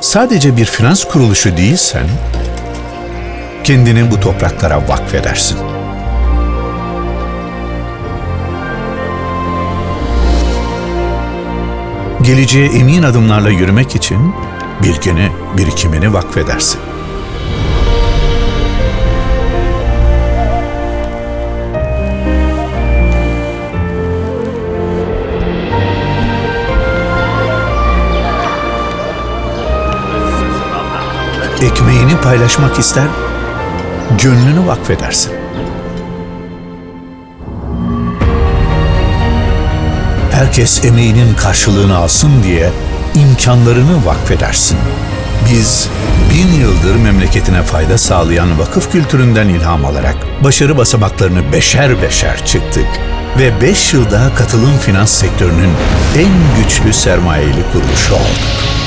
Sadece bir finans kuruluşu değilsen, kendini bu topraklara vakfedersin. Geleceğe emin adımlarla yürümek için bilgini, birikimini vakfedersin. Ekmeğini paylaşmak ister, gönlünü vakfedersin. Herkes emeğinin karşılığını alsın diye imkanlarını vakfedersin. Biz bin yıldır memleketine fayda sağlayan vakıf kültüründen ilham alarak başarı basamaklarını beşer beşer çıktık ve beş yılda katılım finans sektörünün en güçlü sermayeli kuruluşu olduk.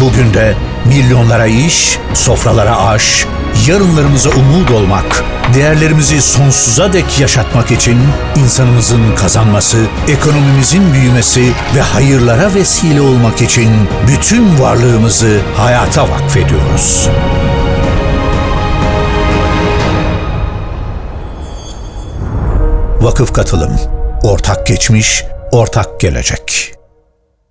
Bugün de milyonlara iş, sofralara aş, yarınlarımıza umut olmak, değerlerimizi sonsuza dek yaşatmak için insanımızın kazanması, ekonomimizin büyümesi ve hayırlara vesile olmak için bütün varlığımızı hayata vakfediyoruz. Vakıf katılım, ortak geçmiş, ortak gelecek.